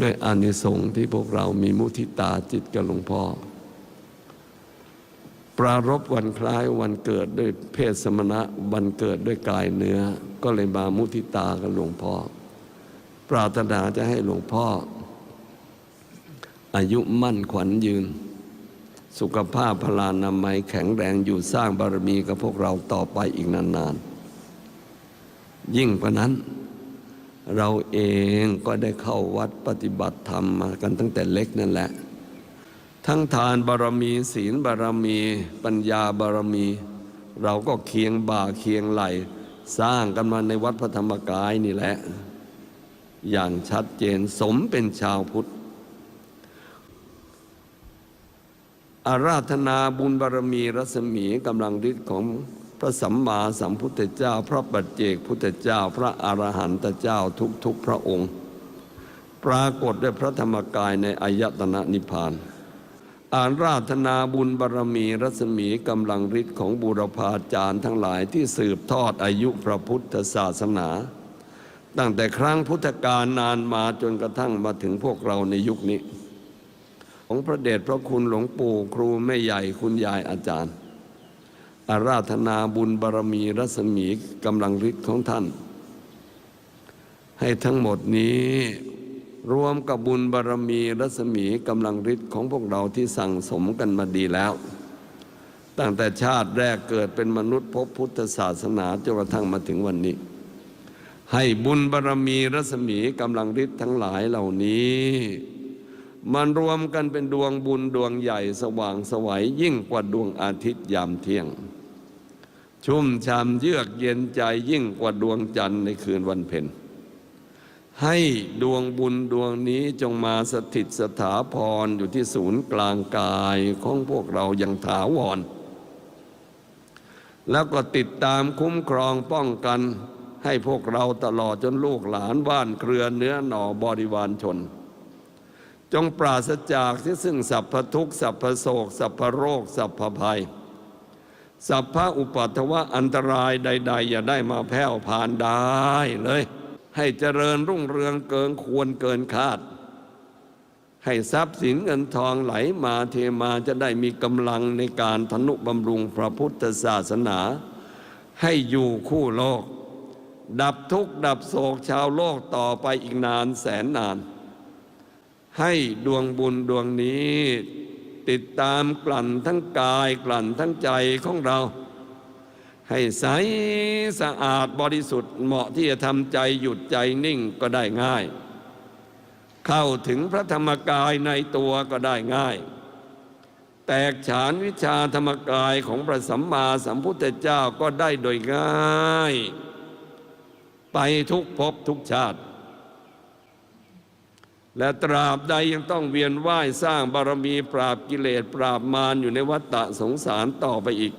ด้วยอานิสงส์ที่พวกเรามีมุทิตาจิตกับหลวงพ่อ ปรารบวันคล้ายวันเกิดด้วยเพศสมณะวันเกิดด้วยกายเนื้อ ก็เลยมามุทิตากับหลวงพ่อ ปรารถนาจะให้หลวงพ่อ อายุมั่นขวัญยืน สุขภาพพลานามัยแข็งแรงอยู่สร้างบารมีกับพวกเราต่อไปอีกนานๆ ยิ่งกว่านั้น เราเองก็ได้เข้าวัดปฏิบัติธรรมมากันตั้งแต่เล็กนั่นแหละ ทั้งทานบารมีศีลบารมี ปัญญาบารมี เราก็เคียงบ่าเคียงไหล สร้างกันมาในวัดพระธรรมกายนี่แหละ อย่างชัดเจนสมเป็นชาวพุทธอาราธนาบุญบารมีรัศมีกำลังฤทธิ์ของ พระสัมมาสัมพุทธเจ้า พระปัจเจกพุทธเจ้า พระอรหันตเจ้าทุกทุกๆพระองค์ ปรากฏด้วยพระธรรมกายในอายตนะนิพพานอาราธนาบุญบารมีรัศมีกำลังฤทธิ์ของบุรพาจารย์ทั้งหลายที่สืบทอดอายุพระพุทธศาสนา ตั้งแต่ครั้งพุทธกาลนานมาจนกระทั่งมาถึงพวกเราในยุคนี้ ของพระเดชพระคุณหลวงปู่ครูแม่ใหญ่คุณยายอาจารย์ อาราธนาบุญบารมีรัศมีกำลังฤทธิ์ของท่าน ให้ทั้งหมดนี้รวมกับบุญบารมีรัศมีกำลังฤทธิ์ของพวกเราที่สั่งสมกันมาดีแล้ว ตั้งแต่ชาติแรกเกิดเป็นมนุษย์พบพุทธศาสนาจนกระทั่งมาถึงวันนี้ ให้บุญบารมีรัศมีกำลังฤทธิ์ทั้งหลายเหล่านี้ มันรวมกันเป็นดวงบุญดวงใหญ่สว่างสวัยยิ่งกว่าดวงอาทิตย์ยามเที่ยง ชุ่มชามเยือกเย็นใจยิ่งกว่าดวงจันทร์ในคืนวันเพ็ญให้ดวงบุญดวงนี้จงมาสถิตสถาพรอยู่ที่ศูนย์กลางกายของพวกเราอย่างถาวร แล้วก็ติดตามคุ้มครองป้องกัน ให้พวกเราตลอดจนลูกหลานบ้านเครือเนื้อหน่อบริวารชน จงปราศจากที่ซึ่งสัพพทุกข์สัพพโศกสัพพโรคสัพพภัย สัพพะอุปัตถวะอันตรายใด ๆ อย่าได้มาแผ่วผ่านได้เลย ให้เจริญรุ่งเรืองเกินควรเกินคาด ให้ทรัพย์สินเงินทองไหลมาเทมาจะได้มีกำลังในการทนุบำรุงพระพุทธศาสนา ให้อยู่คู่โลก ดับทุกข์ดับโศกชาวโลกต่อไปอีกนานแสนนาน ให้ดวงบุญดวงนี้ ติดตามกลั่นทั้งกายกลั่นทั้งใจของเรา ให้ใสสะอาดบริสุทธิ์เหมาะที่จะทำใจหยุดใจนิ่งก็ได้ง่าย เข้าถึงพระธรรมกายในตัวก็ได้ง่าย แตกฉานวิชาธรรมกายของพระสัมมาสัมพุทธเจ้าก็ได้โดยง่าย ไปทุกภพทุกชาติ และตราบใดยังต้องเวียนว่ายสร้างบารมีปราบกิเลสปราบมารอยู่ในวัฏฏะสงสารต่อไปอีก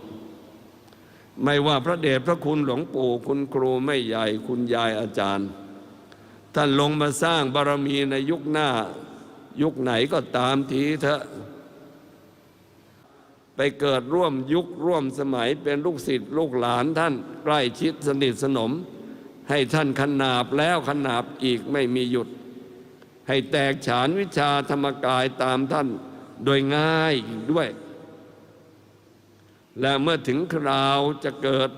ไม่ว่าพระเดชพระคุณหลวงปู่คุณครูไม่ใหญ่คุณยายอาจารย์ ท่านลงมาสร้างบารมีในยุคหน้า ยุคไหนก็ตามทีเถอะไปเกิดร่วมยุคร่วมสมัยเป็นลูกศิษย์ลูกหลานท่านใกล้ชิดสนิทสนม ให้ท่านขนาบแล้วขนาบอีกไม่มีหยุด ให้แตกฉานวิชาธรรมกายตามท่านโดยง่ายอีกด้วย และเมื่อถึงคราวจะเกิด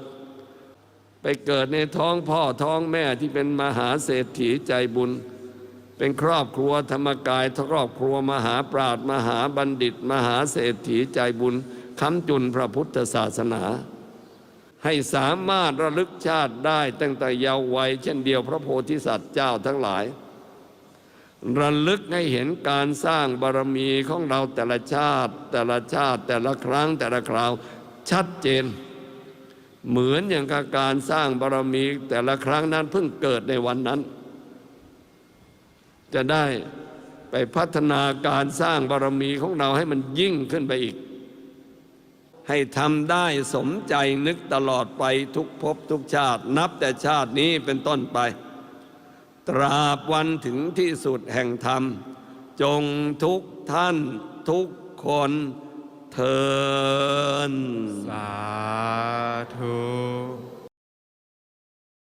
ไปเกิดในท้องพ่อท้องแม่ที่เป็นมหาเศรษฐีใจบุญ เป็นครอบครัวธรรมกายครอบครัวมหาปราดมหาบัณฑิต มหาเศรษฐีใจบุญค้ำจุนพระพุทธศาสนา ให้สามารถระลึกชาติได้ตั้งแต่เยาว์วัยเช่นเดียวพระโพธิสัตว์เจ้าทั้งหลาย ระลึกให้เห็นการสร้างบารมีของเราแต่ละชาติ แต่ละชาติแต่ละครั้งแต่ละคราว ชัดเจน เหมือนอย่างกับการสร้างบารมีแต่ละครั้งนั้นเพิ่งเกิดในวันนั้น จะได้ไปพัฒนาการสร้างบารมีของเราให้มันยิ่งขึ้นไปอีก ให้ทำได้สมใจนึกตลอดไปทุกภพทุกชาติ นับแต่ชาตินี้เป็นต้นไป ตราบวันถึงที่สุดแห่งธรรม จงทุกท่านทุกคนเทินสาธุ